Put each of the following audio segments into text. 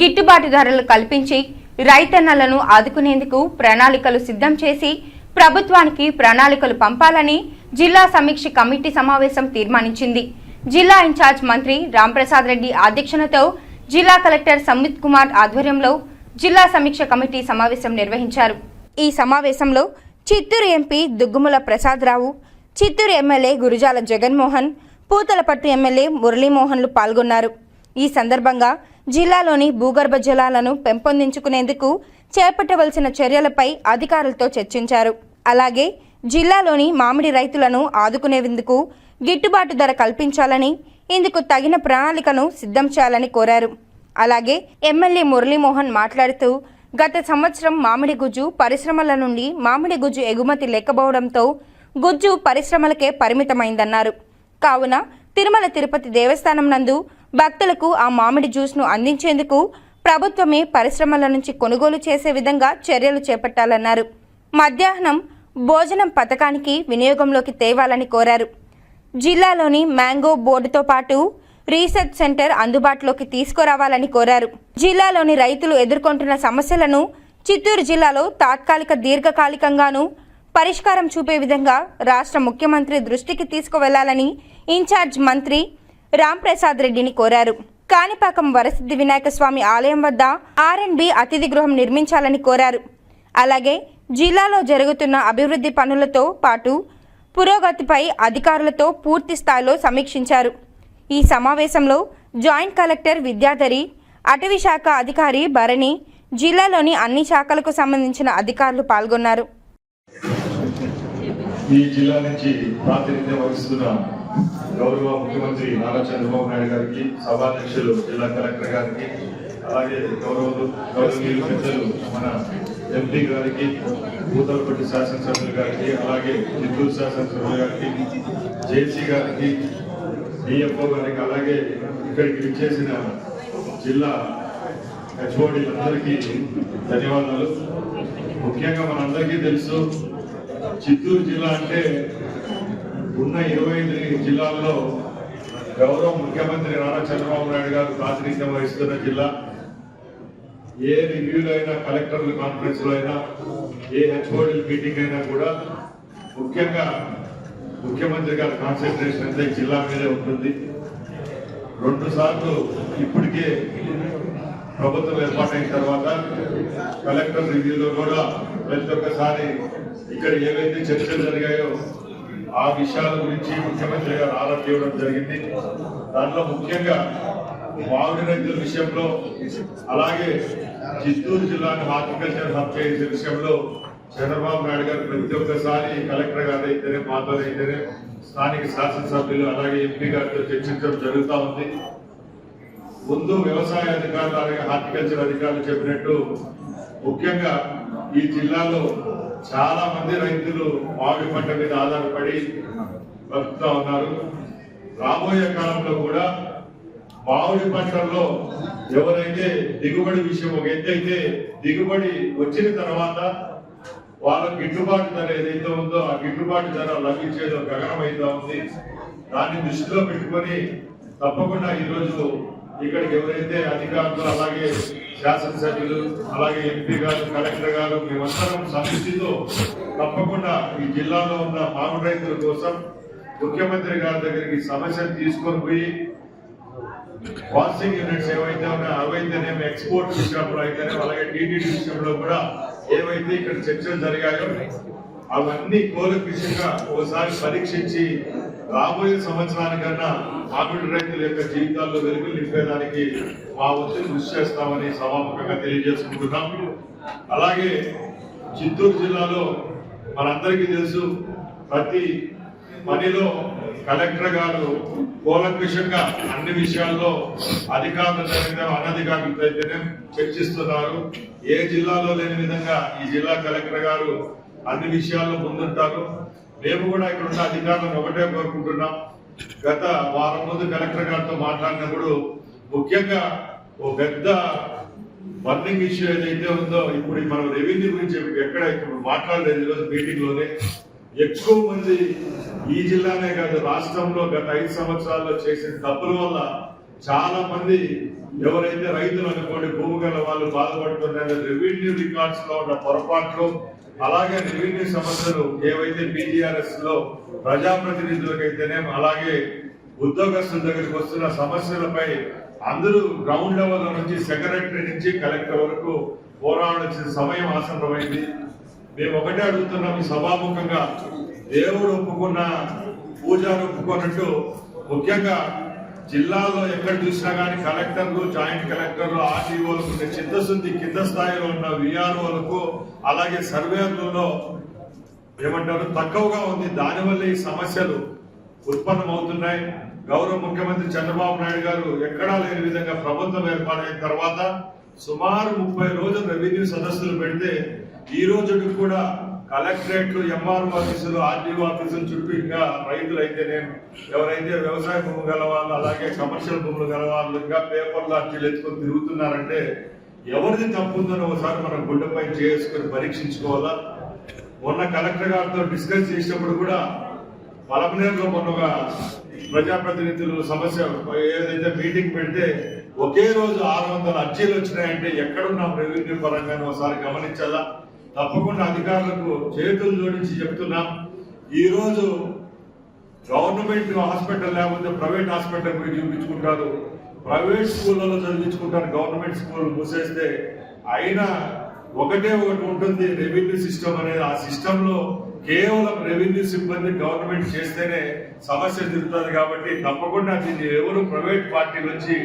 గిట్టుబాటు ధరలు కల్పించి రైతన్నలను ఆదుకునేందుకు ప్రణాళికలు సిద్ధం చేసి ప్రభుత్వానికి ప్రణాళికలు పంపాలని జిల్లా సమీక్ష కమిటీ సమావేశం తీర్మానించింది. జిల్లా ఇన్ఛార్జ్ మంత్రి రాంప్రసాద్ రెడ్డి అధ్యక్షతతో జిల్లా కలెక్టర్ సంవిత్ కుమార్ ఆధ్వర్యంలో జిల్లా సమీక్ష కమిటీ సమావేశం నిర్వహించారు. ఈ సమావేశంలో Chittoor MP Duggumula Prasadarao Chittoor MLA Gurujala Jaganmohan Puthalapattu MLA మురళీమోహన్లు పాల్గొన్నారు. ఈ సందర్భంగా జిల్లాలోని భూగర్భ జలాలను పెంపొందించుకునేందుకు చేపట్టవలసిన చర్యలపై అధికారులతో చర్చించారు. అలాగే జిల్లాలోని మామిడి రైతులను ఆదుకునేందుకు గిట్టుబాటు ధర కల్పించాలని ఇందుకు తగిన ప్రణాళికను సిద్ధం చేయాలని కోరారు. అలాగే ఎమ్మెల్యే మురళీమోహన్ మాట్లాడుతూ గత సంవత్సరం మామిడి గుజ్జు పరిశ్రమల నుండి మామిడి గుజ్జు ఎగుమతి లేకపోవడంతో గుజ్జు పరిశ్రమలకే పరిమితమైందన్నారు. కావున తిరుమల తిరుపతి దేవస్థానం నందు భక్తులకు ఆ మామిడి జ్యూస్ను అందించేందుకు ప్రభుత్వమే పరిశ్రమల నుంచి కొనుగోలు చేసే విధంగా చర్యలు చేపట్టాలన్నారు. మధ్యాహ్నం భోజనం పథకానికి వినియోగంలోకి తేవాలని కోరారు. జిల్లాలోని మ్యాంగో బోర్డుతో పాటు రీసెర్చ్ సెంటర్ అందుబాటులోకి తీసుకురావాలని కోరారు. జిల్లాలోని రైతులు ఎదుర్కొంటున్న సమస్యలను చిత్తూరు జిల్లాలో తాత్కాలిక దీర్ఘకాలికంగాను పరిష్కారం చూపే విధంగా రాష్ట్ర ముఖ్యమంత్రి దృష్టికి తీసుకువెళ్ళాలని ఇన్ఛార్జ్ మంత్రి రాంప్రసాద్ రెడ్డిని కోరారు. కాణిపాకం వరసిద్ధి వినాయక స్వామి ఆలయం వద్ద ఆర్ఎండ్బి అతిథి గృహం నిర్మించాలని కోరారు. అలాగే జిల్లాలో జరుగుతున్న అభివృద్ధి పనులతో పాటు పురోగతిపై అధికారులతో పూర్తి స్థాయిలో సమీక్షించారు. ఈ సమావేశంలో జాయింట్ కలెక్టర్ విద్యాధరి అటవీ శాఖ అధికారి భరణి జిల్లాలోని అన్ని శాఖలకు సంబంధించిన అధికారులు పాల్గొన్నారు. ఈ జిల్లా నుంచి ప్రాతినిధ్యం వహిస్తున్న గౌరవ ముఖ్యమంత్రి నారా చంద్రబాబు నాయుడు గారికి సభాధ్యక్షులు జిల్లా కలెక్టర్ గారికి అలాగే గౌరవ గౌరవనీయులు పెద్దలు మన ఎంపీ గారికి భూతలపట్టి శాసనసభ్యులు గారికి అలాగే చిత్తూరు శాసనసభ్యులు గారికి జేసీ గారికి డిఎఫ్ఓ గారికి అలాగే ఇక్కడికి విచ్చేసిన జిల్లా హెచ్ఓడీలందరికీ ధన్యవాదాలు. ముఖ్యంగా మనందరికీ తెలుసు చిత్తూరు జిల్లా అంటే ఉన్న ఇరవై ఐదు జిల్లాల్లో గౌరవ ముఖ్యమంత్రి నారా చంద్రబాబు నాయుడు గారు ప్రాతినిధ్యం వహిస్తున్న జిల్లా ఏ రివ్యూలో అయినా కలెక్టర్ల కాన్ఫరెన్స్లో అయినా ఏ హెచ్ఓడి మీటింగ్ అయినా కూడా ముఖ్యంగా ముఖ్యమంత్రి గారి కాన్సన్ట్రేషన్ అంతా జిల్లా మీదే ఉంటుంది. రెండు సార్లు ఇప్పటికే ప్రభుత్వం ఏర్పాటైన తర్వాత కలెక్టర్ రివ్యూలో కూడా ప్రతి ఒక్కసారి ఇక్కడ ఏవైతే చర్చలు జరిగాయో ఆ విషయాల గురించి ముఖ్యమంత్రి గారు ఆరా తీయడం జరిగింది. దాంట్లో ముఖ్యంగా మామిడి రైతుల విషయంలో అలాగే చిత్తూరు జిల్లాను హార్టికల్చర్ హబ్ చేసే విషయంలో చంద్రబాబు నాయుడు గారు ప్రతి ఒక్కసారి కలెక్టర్ గారు అయితేనే మాతో అయితేనే స్థానిక శాసనసభ్యులు అలాగే ఎంపీ గారితో చర్చించడం జరుగుతూ ఉంది. ముందు వ్యవసాయ అధికారులు అలాగే హార్టికల్చర్ అధికారులు చెప్పినట్టు ముఖ్యంగా ఈ జిల్లాలో చాలా మంది రైతులు మామిడి పంట మీద ఆధారపడి బతుకుతా ఉన్నారు. రాబోయే కాలంలో కూడా మామిడి పంటల్లో ఎవరైతే దిగుబడి విషయం ఒక ఎత్తైతే దిగుబడి వచ్చిన తర్వాత వాళ్ళ గిట్టుబాటు ధర ఏదైతే ఉందో ఆ గిట్టుబాటు ధర లభించేదో గగనమైతా ఉంది. దాన్ని దృష్టిలో పెట్టుకొని తప్పకుండా ఈరోజు ఇక్కడికి ఎవరైతే అధికారులు అలాగే శాసనసభ్యులు అలాగే ఎంపీ గారు కలెక్టర్ గారు మేమందరం సమిష్టితో తప్పకుండా ఈ జిల్లాలో ఉన్న మామిడి రైతుల కోసం ముఖ్యమంత్రి గారి దగ్గరికి సమస్యను తీసుకొని పోయి ప్రాసెసింగ్ యూనిట్స్ ఏవైతే ఉన్నాయో అవైతేనేమి ఎక్స్పోర్ట్ విషయంలో అయితేనే అలాగే టీటీడీ విషయంలో కూడా ఏవైతే ఇక్కడ చర్చలు జరిగాయో అవన్నీ కోలకృషిగా ఒకసారి పరీక్షించి రాబోయే సంవత్సరానికన్నా మామిడి యొక్క జీవితాల్లో వెలుగులు నింపేదానికి మా వచ్చి కృషి చేస్తామని సమాపకంగా తెలియజేసుకుంటున్నాం. అలాగే చిత్తూరు జిల్లాలో మనందరికీ తెలుసు ప్రతి పనిలో కలెక్టర్ గారు కూలంకషంగా అన్ని విషయాల్లో అధికారుల అయితేనే అనధికారులతో చర్చిస్తున్నారు. ఏ జిల్లాలో లేని విధంగా ఈ జిల్లా కలెక్టర్ గారు అన్ని విషయాల్లో ముందుంటారు. మేము కూడా ఇక్కడ ఉన్న అధికారులను ఒకటే కోరుకుంటున్నాం. గత వారం ముందు కలెక్టర్ గారితో మాట్లాడినప్పుడు ముఖ్యంగా ఓ పెద్ద బర్నింగ్ ఇష్యూ ఏదైతే ఉందో ఇప్పుడు మనం రెవెన్యూ గురించి ఎక్కడ ఇప్పుడు మాట్లాడలేదు ఈరోజు మీటింగ్లోనే. ఎక్కువ మంది ఈ జిల్లానే కాదు రాష్ట్రంలో గత ఐదు సంవత్సరాల్లో చేసిన తప్పుల వల్ల చాలా మంది ఎవరైతే రైతులు అనుకోండి భూమి గల వాళ్ళు బాధపడుతున్నారు రెవెన్యూ రికార్డ్స్లో ఉన్న పొరపాట్లు అలాగే రెవెన్యూ సమస్యలు ఏవైతే బీజీఆర్ఎస్లో ప్రజాప్రతినిధులకైతేనే అలాగే ఉద్యోగస్తుల దగ్గరికి వస్తున్న సమస్యలపై అందరూ గ్రౌండ్ లెవెల్ నుంచి సెక్రటరీ నుంచి కలెక్టర్ వరకు పోరాడాల్సిన సమయం ఆసన్నమైంది. మేము ఒకటే అడుగుతున్నాం సభాముఖంగా. దేవుడు ఒప్పుకున్న పూజను ఒప్పుకున్నట్టు ముఖ్యంగా జిల్లాలో ఎక్కడ చూసినా కానీ కలెక్టర్లు జాయింట్ కలెక్టర్లు ఆర్టీఓలకు ఉండే చిత్తశుద్ధి కింద స్థాయిలో ఉన్న విఆర్ఓలకు అలాగే సర్వేర్లలో ఏమంటారు తక్కువగా ఉంది. దానివల్ల ఈ సమస్యలు ఉత్పన్నమవుతున్నాయి. గౌరవ ముఖ్యమంత్రి చంద్రబాబు నాయుడు గారు ఎక్కడా లేని విధంగా ప్రభుత్వం ఏర్పాటైన తర్వాత సుమారు ముప్పై రోజులు రెవెన్యూ సదస్సులు పెడితే ఈ రోజుకి కూడా కలెక్టరేట్లు ఎంఆర్ఓ ఆఫీసులు ఆర్డీఓ ఆఫీసులు చుట్టూ ఇంకా రైతులు అయితే నేను ఎవరైతే వ్యవసాయ భూమి గల వాళ్ళు అలాగే కమర్షియల్ భూములు గల వాళ్ళు ఇంకా పేపర్లు అర్జీలు ఎత్తుకొని తిరుగుతున్నారంటే ఎవరిది తప్పు ఉందని ఒకసారి మనం గుండెపై చేసుకొని పరీక్షించుకోవాలా? మొన్న కలెక్టర్ గారితో డిస్కస్ చేసినప్పుడు కూడా పలమనేరులో మొన్న ఒక ప్రజాప్రతినిధులు సమస్య ఏదైతే మీటింగ్ పెడితే ఒకే రోజు ఆరు వందల అర్జీలు వచ్చినాయంటే ఎక్కడున్నాం రెవెన్యూ పరంగా ఒకసారి గమనించాలా? తప్పకుండా అధికారులకు చేతులు జోడించి చెప్తున్నాం ఈరోజు గవర్నమెంట్ హాస్పిటల్ లేకపోతే ప్రైవేట్ హాస్పిటల్ పోయి చూపించుకుంటారు. ప్రైవేట్ స్కూళ్ళలో చదివించుకుంటారు గవర్నమెంట్ స్కూల్ మూసేస్తే అయినా ఒకటే ఒకటి ఉంటుంది రెవెన్యూ సిస్టమ్ అనేది. ఆ సిస్టంలో కేవలం రెవెన్యూ సిబ్బంది గవర్నమెంట్ చేస్తేనే సమస్య తిరుగుతుంది కాబట్టి తప్పకుండా దీన్ని ఎవరు ప్రైవేట్ పార్టీ నుంచి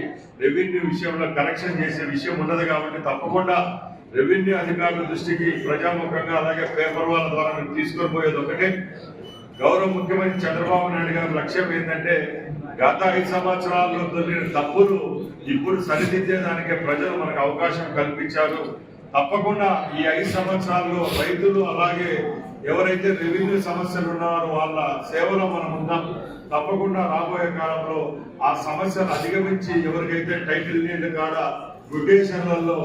రెవెన్యూ విషయంలో కరెక్షన్ చేసే విషయం ఉండదు కాబట్టి తప్పకుండా రెవెన్యూ అధికారుల దృష్టికి ప్రజాముఖంగా అలాగే పేపర్ వాళ్ళ ద్వారా మేము తీసుకొని పోయేది ఒకటే. గౌరవ ముఖ్యమంత్రి చంద్రబాబు నాయుడు గారి లక్ష్యం ఏంటంటే గత ఐదు సంవత్సరాల్లో దొరికిన తప్పులు ఇప్పుడు సరిదిద్దేదానికే ప్రజలు మనకు అవకాశం కల్పించారు. తప్పకుండా ఈ ఐదు సంవత్సరాల్లో రైతులు అలాగే ఎవరైతే రెవెన్యూ సమస్యలు ఉన్నారో వాళ్ళ సేవలో మనం ఉన్నాం తప్పకుండా రాబోయే కాలంలో ఆ సమస్యలు అధిగమించి ఎవరికైతే టైటిల్ నీళ్ళు కాడ రొటేషన్లలో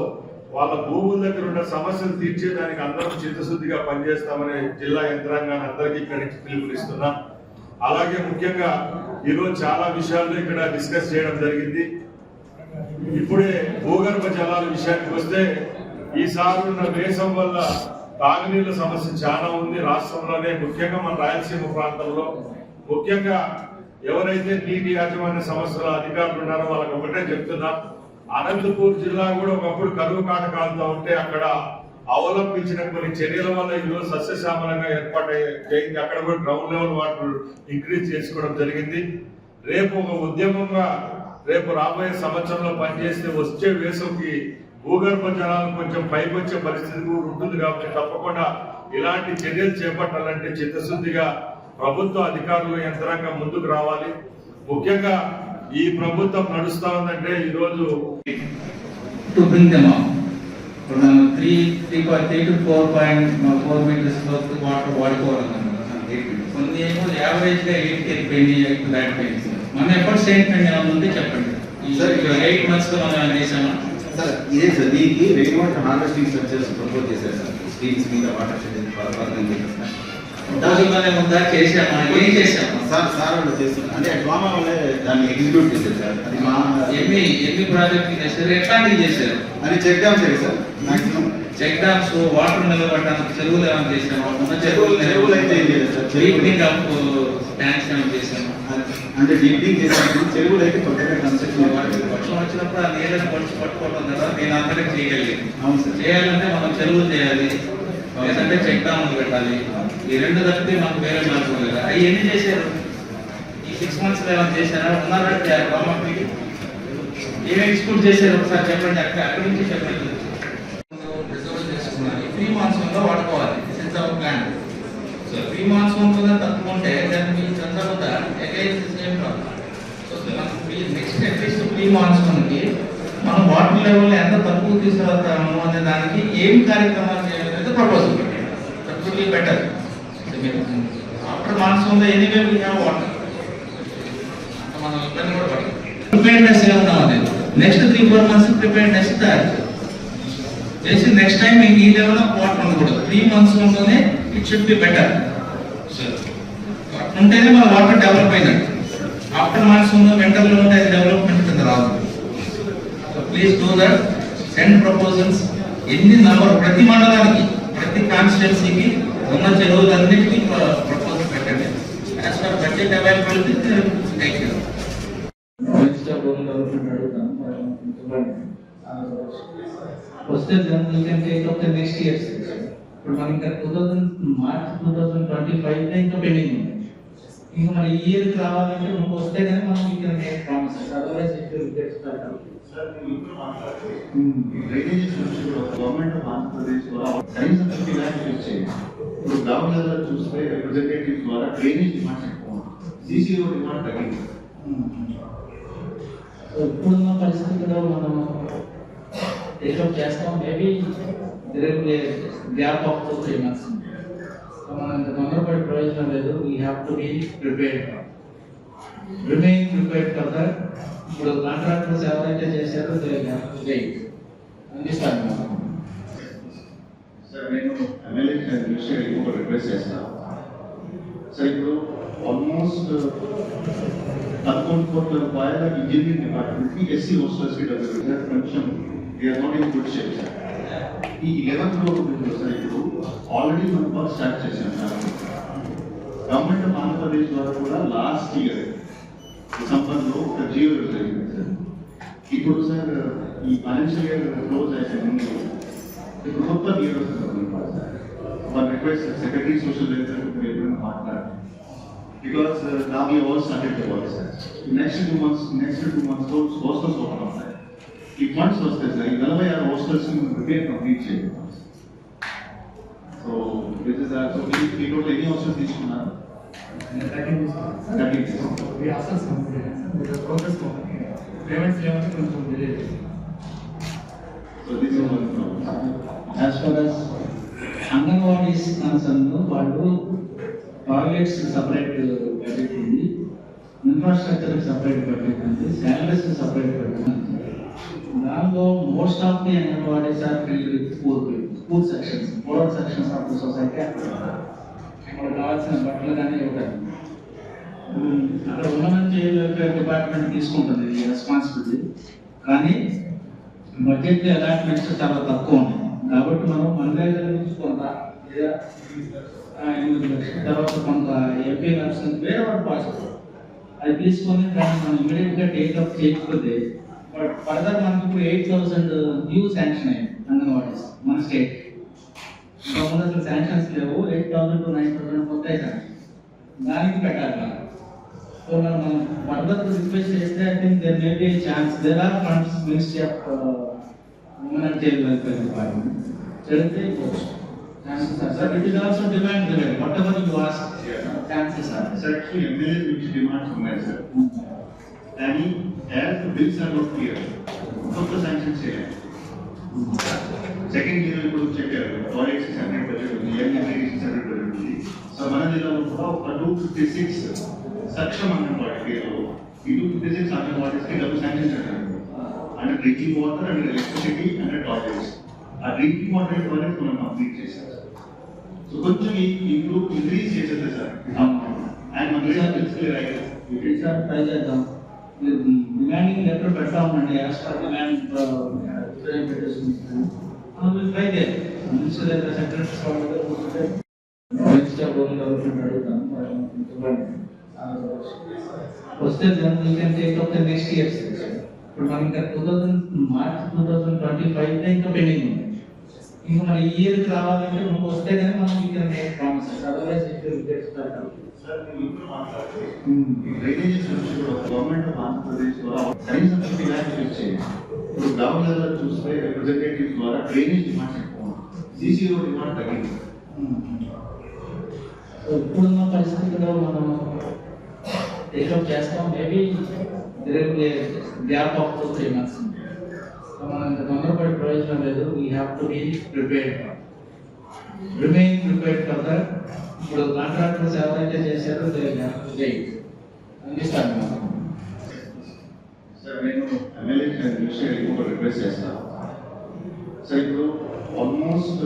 వాళ్ళ భూముల దగ్గర ఉన్న సమస్యలు తీర్చేదానికి అందరం చిత్తశుద్ధిగా పనిచేస్తామని జిల్లా యంత్రాంగాన్ని అందరికీ ఇక్కడి నుంచి పిలుపునిస్తున్నాం. అలాగే ముఖ్యంగా ఈరోజు చాలా విషయాలు ఇక్కడ డిస్కస్ చేయడం జరిగింది. ఇప్పుడే భూగర్భ జలాల విషయానికి వస్తే ఈసారి ఉన్న వేసం వల్ల తాగునీళ్ళ సమస్య చాలా ఉంది. రాష్ట్రంలోనే ముఖ్యంగా మన రాయలసీమ ప్రాంతంలో. ముఖ్యంగా ఎవరైతే నీటి యాజమాన్య సంస్థల అధికారులు ఉన్నారో వాళ్ళకి ఒకటే చెప్తున్నా. అనంతపూర్ జిల్లా కూడా ఒకప్పుడు కరువు కాటకాలతో ఉంటే అక్కడ అవలంబించిన కొన్ని చర్యల వల్ల ఈరోజు సస్యశ్యామలంగా ఏర్పాటైంది అక్కడ కూడా గ్రౌండ్ లెవెల్ వాటర్ ఇంక్రీజ్ చేసుకోవడం జరిగింది. రేపు ఒక ఉద్యమంగా రేపు రాబోయే సంవత్సరంలో పనిచేస్తే వచ్చే వేసవికి భూగర్భ జలాలు కొంచెం పైకి వచ్చే పరిస్థితి కూడా ఉంటుంది కాబట్టి తప్పకుండా ఇలాంటి చర్యలు చేపట్టాలంటే చిత్తశుద్ధిగా ప్రభుత్వ అధికారులు యంత్రాంగం ముందుకు రావాలి. ముఖ్యంగా ఈ ప్రభుత్వం నడుస్తా ఉందంటే ఈ రోజు. ఇప్పుడు మనం three three point three to four point four meters వరకు వాటర్ కొన్ని ఏమో ఎయిట్ వెళ్ళిపోయింది ఎయిట్ దాటిపోయింది. మన ఏమైనా ఉంటే చెప్పండి. ఎయిట్ మనం చేసామా సార్ ఇదే సార్ దీనికి వాటర్ హార్వెస్టింగ్ స్ట్రక్చర్స్ ప్రపోజ్ చేశారు సార్ స్ట్రీమ్స్ మీద వాటర్ షెడ్ పథకం సార్ ప్రపోజల్గానే ఉందా చేసామా ఏం చేసామా సార్ సార్ వాళ్ళు చేస్తున్నారు. అంటే డ్రామా వల్లే దాన్ని ఎగ్జిక్యూట్ చేశారు సార్. అది మా ఎన్ని ఎన్ని ప్రాజెక్టులు చేశారు? ఎట్లాంటివి చేశారు? అది చెక్ డ్యామ్ చేయాలి sir maximum check dams water నిలబడడానికి చెరువులు ఏమైనా చేసామా చెరువులు చెరువులు అయితే ఏం లేదు సార్. డీపింగ్ ఆఫ్ ట్యాంక్స్ ఏమైనా చేసామా అంటే డీపింగ్ చేశారు చెరువులు అయితే కొత్తగా కన్స్ట్రక్షన్ వర్షం వచ్చినప్పుడు ఆ నీళ్ళని పడుచు పట్టుకోవడం కదా నేను అందరికి చేయగలిగింది అవును సార్. చేయాలంటే మనం చెరువులు చేయాలి లేదంటే చెక్ డాములు పెట్టాలి. ఈ రెండు తప్పితే మనకు వేరే మార్గం లేదు. అవి ఎన్ని చేశారు? ఈ సిక్స్ మంత్స్ ఏమైనా చేశారా? ఉన్నారా? గవర్నమెంట్కి ఏమేమి ఎక్స్క్యూట్ చేశారు? ఒకసారి చెప్పండి అక్కడ అక్కడి నుంచి చెప్పండి. రిజర్వ్ చేసుకున్నాను ఫ్రీ మాన్సూన్లో వాడుకోవాలి. This is plan so pre కూడా తక్కువ ఉంటే దాన్ని మీ చంద్రబుద్ధ అగైన్ సేమ్ ప్రాబ్లం సో మనం నెక్స్ట్ అట్లీస్ట్ ప్రీ మాన్సూన్కి మనం వాటర్ లెవెల్ ఎంత తక్కువ తీసుకువెళ్తాము అనే దానికి ఏం కార్యక్రమాలు చేయాలనేది ప్రపోజల్ దట్ బెటర్ ఆఫ్టర్ మాన్సూన్లో ఎనీవే వీ హ్యావ్ వాటర్ మనం ఇబ్బంది కూడా పడదు ప్రిపేర్నెస్ ఏమన్నా next three four months preparedness తయారు. చేసి నెక్స్ట్ టైం మీకు ఈ లెవెల్ ఆఫ్ వాటర్ ఉండకూడదు. త్రీ మంత్స్లోనే ఇట్ షుడ్ బి బెటర్ ఉంటేనే మన వాటర్ డెవలప్ అయినట్టు. ఆఫ్టర్ మాన్సూన్ వింటర్లో ఉంటే డెవలప్మెంట్ కింద రాదు. Please do that send proposals ఎన్ని నంబర్ ప్రతి మండలానికి ప్రతి కాన్స్టిట్యున్సీకి ఉన్న చెరువులన్నిటికీ ప్రపోజల్ పెట్టండి as per budget availability take care వస్తే then we can take up the next year's session. ఇప్పుడు మనం ఇంకా two thousand March two thousand twenty five ఇంకా పెండింగ్ ఉంది ఇంకా మరి ఈ ఇయర్ రావాలంటే మనకు వస్తే కానీ మనం ఇక్కడ make promises otherwise it will get drainages నుంచి కూడా గవర్నమెంట్ ఆఫ్ ఆంధ్రప్రదేశ్ ద్వారా సైన్స్ అండ్ ఫిఫ్టీ ల్యాక్స్ ఇచ్చేది చూస్తే రిప్రజెంటేటివ్ ద్వారా డ్రైనేజ్ డిమాండ్ ఎక్కువ సీసీఓ డిమాండ్ తగ్గింది. ఇప్పుడున్న పరిస్థితుల్లో మనం టేకప్ చేస్తాం. Maybe gap of two three months so మనం ఇంత తొందరపడి ప్రయోజనం లేదు. We have to be prepared remain prepared for that ఇప్పుడు కాంట్రాక్టర్స్ ఎవరైతే చేశారో దే హ్యావ్ టు అందిస్తాను మనం సార్ నేను ఎమ్మెల్యే మినిస్టర్ ఇంకొక రిక్వెస్ట్ చేస్తాను సార్ ఇప్పుడు ఆల్మోస్ట్ పదకొండు కోట్ల రూపాయల ఇంజనీరింగ్ డిపార్ట్మెంట్కి ఎస్సీ హాస్టల్స్కి డబ్బులు సార్ కొంచెం we are not in good shape sir ఈ లెవెన్ క్రోర్ రూపీస్లో సార్ ఇప్పుడు ఆల్రెడీ మనం వర్క్ స్టార్ట్ చేశాం సార్ గవర్నమెంట్ ఆఫ్ ఆంధ్రప్రదేశ్ ద్వారా కూడా లాస్ట్ ఇయర్ డిసెంబర్లో ఒక జియో జరిగింది సార్ ఇప్పుడు సార్ ఈ ఫైనాన్షియల్ ఇయర్ క్లోజ్ అయితే ముందు ఇప్పుడు కొత్త ఇయర్ వస్తుంది sir one request secretary social welfare మీరు మాట్లాడారు because now we all started the work sir next two months next two మంత్స్లో హాస్టల్స్ ఓపెన్ అవుతాయి ఈ ఫండ్స్ వస్తాయి సార్ ఈ నలభై ఆరు హాస్టల్స్ రిపేర్ కంప్లీట్ చేయాలి సో దిస్ ఇస్ సో ఈ టోటల్ ఎన్ని హాస్టల్స్ తీసుకున్నారు థర్టీ పేమెంట్స్ లేవంటే కొంచెం delay so this is one problem as for us anganwadis concern వాళ్ళు టాయిలెట్స్ సపరేట్ బడ్జెట్ ఉంది ఇన్ఫ్రాస్ట్రక్చర్ సపరేట్ బడ్జెట్ ఉంది శాలరీస్ సపరేట్ బడ్జెట్ ఉంది దానిలో most of the anganwadis are filled with school school sections four sections of the society మనకు కావాల్సిన బట్టలు కానీ ఇవ్వగలరు అక్కడ ఉమెన్ చైల్డ్ వెల్ఫేర్ డిపార్ట్మెంట్ తీసుకుంటుంది రెస్పాన్సిబిలిటీ కానీ బడ్జెట్ అలాట్మెంట్స్ చాలా తక్కువ ఉన్నాయి. కాబట్టి మనం మనరేగా నుంచి కొంత లేదా ఎనిమిది లక్షల. తర్వాత కొంత ఎంపీ లక్షలు వేరే వాడు పాస్ అది తీసుకొని దాన్ని మనం ఇమీడియట్గా టేకప్ చేయకపోతే బట్ ఫర్దర్ మనకి ఇప్పుడు ఎయిట్ థౌసండ్ న్యూ శాంక్షన్ అయ్యింది అంగన్వాడీస్ మన స్టేట్. ఇంకా ముందు అసలు శాంక్షన్స్ లేవు. Eight thousand to nine thousand కొత్త దానికి పెట్టాలి మనం. సో మనం ఫర్దర్ రిక్వెస్ట్ చేస్తే I think there may be chance there are funds ministry of women and child welfare department చెడితే chances are sir it is also demand related whatever you ask chances are sir actually MLA నుంచి demands ఉన్నాయి sir కానీ as bills are not clear కొత్త sanction చేయాలి second year ఇప్పుడు చెప్పారు toilet six hundred budget ఉంది MLA six hundred budget ఉంది so మన జిల్లాలో కూడా ఒక two fifty six Saksham anganwadi పేరు ఈ టూ ఫిఫ్టీ సిక్స్ అంగన్వాడీస్కి డబ్బు శాంక్షన్ చేశారు and drinking water and electricity and toilets ఆ డ్రింకింగ్ వాటర్ టాయిలెట్స్ మనం కంప్లీట్ చేశాం. సో కొంచెం ఇంప్రూవ్ ఇంక్రీజ్ చేసేది సార్. అండ్ మన బిల్స్ క్లియర్ అయ్యాయి సార్ ట్రై చేద్దాం. డిమాండింగ్ లెటర్ పెడతా ఉండండి. పర్ డిమాండ్ ట్రై చేయాలి. మినిస్టర్ దగ్గర సెక్రటరీస్ వాళ్ళ దగ్గర కూర్చుంటే మినిస్టర్ గవర్నమెంట్ గవర్నమెంట్ అడుగుతాను. ఇవ్వండి. వస్తే then we can take up the next year ఇప్పుడు మనం ఇంకా two thousand March two thousand twenty five ఇంకా పెండింగ్ ఉంది ఇంకా మరి ఈ ఇయర్ రావాలంటే మనకు వస్తే కానీ మనం ఇక్కడ make promises otherwise it will get start sir నేను ఇప్పుడు మాట్లాడుతున్నాను ఈ డ్రైనేజెస్ నుంచి కూడా గవర్నమెంట్ ఆఫ్ ఆంధ్రప్రదేశ్ ద్వారా సైన్స్ అండ్ ఫిఫ్టీ ల్యాక్స్ ఇచ్చేది ఇప్పుడు గ్రౌండ్ లెవెల్ చూస్తే రిప్రజెంటేటివ్స్ ద్వారా డ్రైనేజ్ డిమాండ్స్ ఎక్కువ సీసీ రోడ్ డిమాండ్ తగ్గింది సో ఇప్పుడున్న పరిస్థితుల్లో మనం టేకప్ చేస్తాం maybe gap of two three months so మనం ఇంత తొందరపడి ప్రయోజనం లేదు. We have to be prepared remain prepared for that ఇప్పుడు కాంట్రాక్టర్స్ ఎవరైతే చేశారో దే హ్యావ్ టు వెయిట్ అందిస్తాను మనం సార్ నేను ఎమ్మెల్యే మినిస్టర్ ఇంకొక రిక్వెస్ట్ చేస్తాను సార్ ఇప్పుడు ఆల్మోస్ట్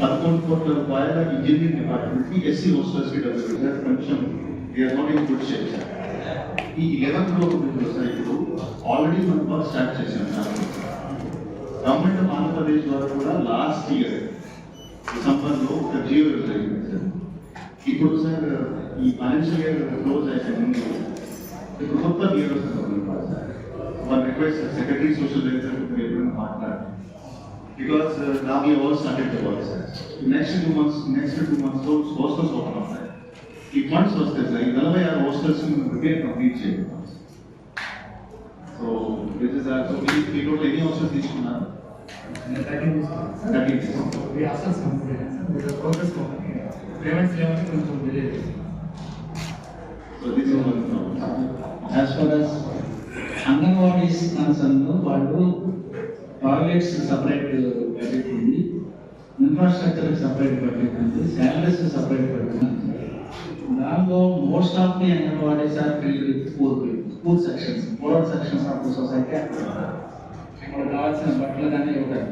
పదకొండు కోట్ల రూపాయల ఇంజనీరింగ్ డిపార్ట్మెంట్కి ఎస్సీ హాస్టల్స్కి డబ్బులు సార్ కొంచెం we are not in good shape sir ఈ లెవెన్ క్రోర్ సార్ ఇప్పుడు ఆల్రెడీ మనం వర్క్ స్టార్ట్ చేసాం సార్. గవర్నమెంట్ ఆఫ్ ఆంధ్రప్రదేశ్ ద్వారా కూడా లాస్ట్ ఇయర్ డిసెంబర్లో ఒక జియో జరిగింది సార్. ఇప్పుడు సార్ ఈ ఫైనాన్షియల్ ఇయర్ క్లోజ్ అయితే ముందు ఇప్పుడు కొత్త జియో వస్తుంది sir. One request secretary social welfare ఎప్పుడైనా మాట్లాడండి. Because now we have all started sir next two months next two months hostels open అవుతాయి ఈ ఫండ్స్ వస్తాయి సార్. ఈ నలభై ఆరు హాస్టల్స్ రిపేర్ కంప్లీట్ చేయాలి. సో దిస్ ఇస్ సో మీ మీ టోటల్ ఎన్ని హాస్టల్స్ తీసుకున్నారు? అంగన్వాడీస్ కన్సర్న్ వాళ్ళు టాయిలెట్స్ సపరేట్ బడ్జెట్ ఉంది. ఇన్ఫ్రాస్ట్రక్చర్ సపరేట్ బడ్జెట్ ఉంది. Salaries separate most of the anganwadis are filled with poor poor sections poor sections of the society ఇక్కడ కావాల్సిన బట్టలు కానీ ఇవ్వడం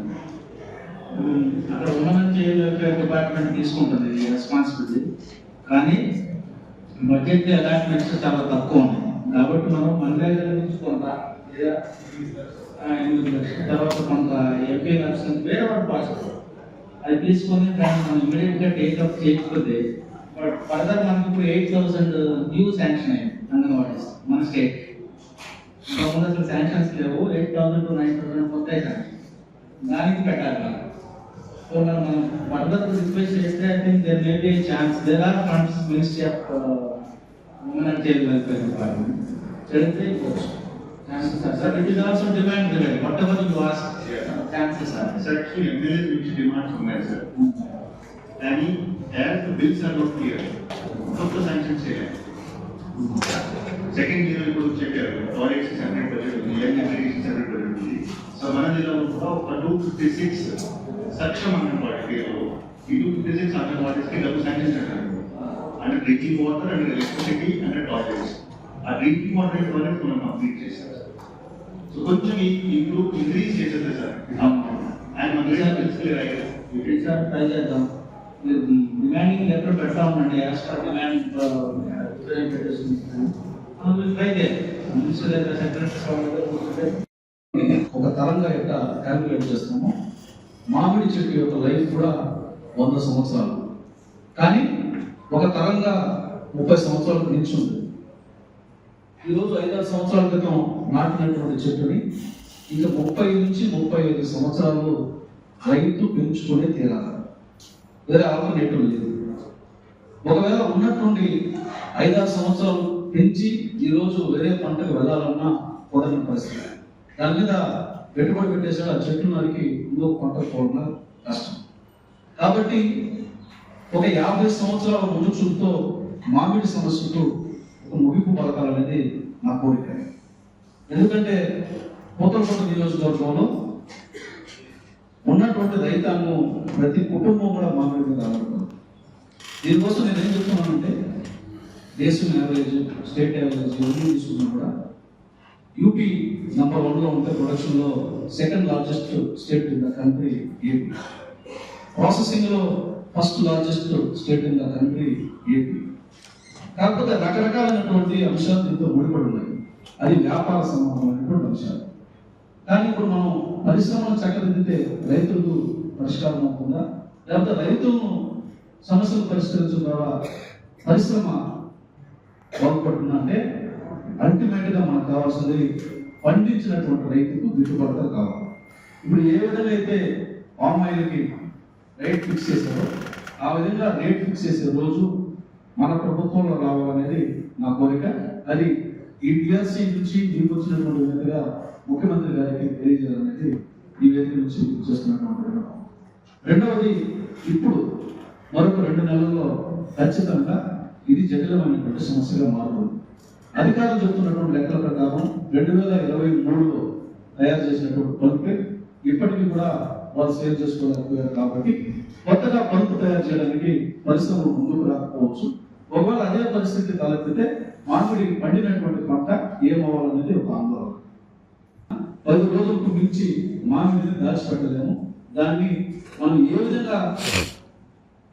అక్కడ ఉమెన్ చైల్డ్ వెల్ఫేర్ డిపార్ట్మెంట్ తీసుకుంటుంది రెస్పాన్సిబిలిటీ కానీ బడ్జెట్ అలాట్మెంట్స్ చాలా తక్కువ ఉన్నాయి కాబట్టి మనం మన నుంచి కొంత ఎనిమిది లక్షల తర్వాత కొంత ఎంపీ లక్షలు వేరే వాళ్ళు పాస్ అది తీసుకొని దాన్ని మనం ఇమీడియట్గా టేకప్ చేయకపోతే బట్ ఫర్దర్ మనకి ఇప్పుడు ఎయిట్ థౌసండ్ న్యూ శాంక్షన్ అయ్యింది అంగన్వాడీస్ మన స్టేట్ ముందు అసలు శాంక్షన్స్ లేవు. Eight thousand to nine thousand కొత్త శాంక్షన్ దానికి పెట్టాలి మనం. సో మనం మనం ఫర్దర్ రిక్వెస్ట్ చేస్తే I think there may be chance there are funds ministry of women and child welfare department చెడితే chances are sir it is also demand related whatever you ask chances are sir actually MLA నుంచి demands ఉన్నాయి sir కానీ as the bills are not clear కొత్త sanction చేయాలి second year ఇప్పుడు చెప్పారు toilets separate budget ఉంది young education separate budget ఉంది so మన జిల్లాలో కూడా ఒక two fifty six Saksham anganwadi పేరు ఈ టూ ఫిఫ్టీ సిక్స్ అంగన్వాడీస్కి డబ్బు శాంక్షన్ చేశారు అంటే drinking water and electricity and toilets ఆ డ్రింకింగ్ వాటర్ వరకు మనం కంప్లీట్ చేశారు సో కొంచెం ఇంప్రూవ్ ఇంక్రీజ్ చేసేది సార్. అండ్ మన బిల్స్ క్లియర్ అయ్యారు సార్ ట్రై చేద్దాం మీరు డిమాండింగ్ లెటర్ పెడతా ఉండండి యాజ్ పర్ డిమాండ్ ఒక తరంగా ఎట్లా క్యాల్కులేట్ చేస్తామో. మామిడి చెట్టు యొక్క లైఫ్ కూడా వంద సంవత్సరాలు. కానీ ఒక తరంగా ముప్పై సంవత్సరాలకు మించి ఉంది. ఈరోజు ఐదారు సంవత్సరాల క్రితం నాటినటువంటి చెట్టుని ఇంకా ముప్పై నుంచి ముప్పై ఐదు సంవత్సరాలు రైతు పెంచుకునే తీరాలి. వేరే ఆల్టర్నేటివ్ లేదు. ఒకవేళ ఉన్నటువంటి ఐదారు సంవత్సరాలు పెంచి ఈరోజు వేరే పంటకు వెళ్ళాలన్నా కుదరని పరిస్థితి. దాని మీద పెట్టుబడి పెట్టేసాడు ఆ చెట్టు నరికి ఇంకొక పంట పోవడం కష్టం. కాబట్టి ఒక యాభై సంవత్సరాల ముందు చూపుతో మామిడి సమస్యకు ఒక ముగింపు పలకాలనేది నా కోరిక. ఎందుకంటే పూతలపట్టు నియోజకవర్గంలో ఉన్నటువంటి రైతాంగం ప్రతి కుటుంబం కూడా మామూలుగా రావడం. దీనికోసం నేను ఏం చెప్తున్నానంటే దేశం యావరేజ్ స్టేట్ యావరేజ్ ఇవన్నీ తీసుకున్నా కూడా యూపీ నంబర్ వన్లో ఉంటే ప్రొడక్షన్లో second largest state in the country AP ప్రాసెసింగ్లో first largest state in the country AP కాకపోతే రకరకాలైనటువంటి అంశాలు దీంతో ముడిపడి ఉన్నాయి. అది వ్యాపార సంబంధమైనటువంటి అంశాలు. కానీ ఇప్పుడు మనం పరిశ్రమలు చక్కదిద్దితే రైతులకు పరిష్కారం అవుతుందా? లేకపోతే రైతులను సమస్యలు పరిష్కరించడం ద్వారా పరిశ్రమ బాగుపడుతుందా అంటే అల్టిమేట్ మనకు కావాల్సింది పండించినటువంటి రైతుకు గిట్టుబాటు కావాలి. ఇప్పుడు ఏ విధంగా అయితే పామ్ ఆయిల్కి రేట్ ఫిక్స్ చేశారో ఆ విధంగా రేట్ ఫిక్స్ చేసే రోజు మన ప్రభుత్వంలో రావాలనేది నా కోరిక. అది ఈ టిఆర్సీ నుంచి మీకు వచ్చినటువంటి విధంగా ముఖ్యమంత్రి గారికి తెలియజేయాలనేది ఈ వేదిక నుంచి చేస్తున్నటువంటి రెండవది ఇప్పుడు మరొక రెండు నెలల్లో ఖచ్చితంగా ఇది జటిలమైనటువంటి సమస్యగా మారుతుంది. అధికారులు చెప్తున్నటువంటి లెక్కల ప్రకారం రెండు వేల ఇరవై మూడులో తయారు చేసినటువంటి పల్పే ఇప్పటికీ కూడా వాళ్ళు సేవ్ చేసుకోలేకపోయారు కాబట్టి కొత్తగా పంపు తయారు చేయడానికి పరిశ్రమలు ముందుకు రాకపోవచ్చు. ఒకవేళ అదే పరిస్థితి తలెత్తితే మామిడి పండినటువంటి పంట ఏమవ్వాలనేది ఒక ఆందోళన. పది రోజులకు మించి మామిడిని దాచిపెట్టలేము. దాన్ని మనం ఏ విధంగా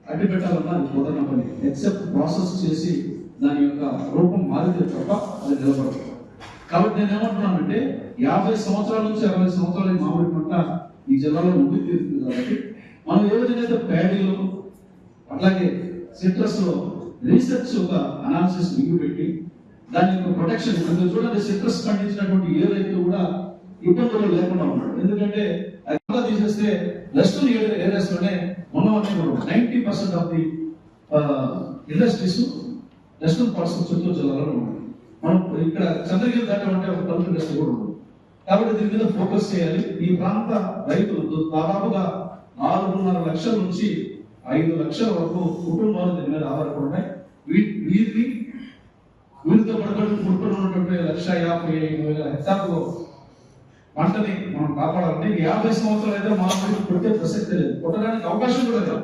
అడ్డు పెట్టాలన్నా అది కుదరని పని. ఎక్సెప్ట్ ప్రాసెస్ చేసి దాని యొక్క రూపం మారితే తప్ప అది నిలబడదు. కాబట్టి నేను ఏమంటున్నానంటే యాభై సంవత్సరాల నుంచి అరవై సంవత్సరాల మామిడి పంట ఈ జిల్లాలో ఉండి తీరుతుంది కాబట్టి మనం ఏ విధంగా అయితే ప్యాడీలో అట్లాగే సిట్రస్లో రీసెర్చ్ ఒక అనాలిసిస్ బిగ్గు పెట్టి దాని యొక్క ప్రొటెక్షన్ ఇప్పుడు చూడండి సిట్రస్ పండించినటువంటి ఏ రైతు కూడా ఇబ్బందులు లేకుండా ఉన్నాడు. ఎందుకంటే అది తీసేస్తే వెస్టర్న్ ఏరియాస్లోనే ఉన్నవన్నీ ninety percent of the industries western parts Chittoor జిల్లాలో ఉన్నాయి మనం ఇక్కడ చంద్రగిరి దాటమంటే ఒక పల్పు ఇండస్ట్రీ కూడా ఉంది కాబట్టి దీని మీద ఫోకస్ చేయాలి. ఈ ప్రాంత రైతులు దాదాపుగా నాలుగున్నర లక్షల నుంచి ఐదు లక్షల వరకు కుటుంబాలు దీని మీద ఆధారపడి ఉన్నాయి. వీ- వీరితో పడబడి ముట్టుకుని లక్ష యాభై ఐదు వేల హెక్టార్లో పంటని మనం కాపాడాలంటే యాభై సంవత్సరాలు అయితే మామూలు కొట్టే ప్రసక్తి లేదు. కొట్టడానికి అవకాశం కూడా లేదు.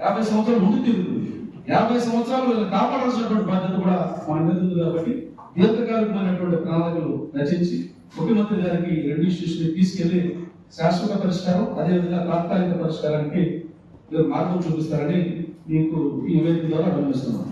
యాభై సంవత్సరాలు ముందు తిరుగుతుంది. యాభై సంవత్సరాలు కాపాడాల్సినటువంటి బాధ్యత కూడా మన మీద ఉంది కాబట్టి దీర్ఘకాలికమైనటువంటి ప్రణాళికలు రచించి ముఖ్యమంత్రి గారికి ఈ రెండు ఇష్యూస్ తీసుకెళ్ళి శాశ్వత పరిష్కారం అదేవిధంగా తాత్కాలిక పరిష్కారానికి మీరు మార్గం చూపిస్తారని మీకు ఈ వేదిక ద్వారా గమనిస్తున్నాను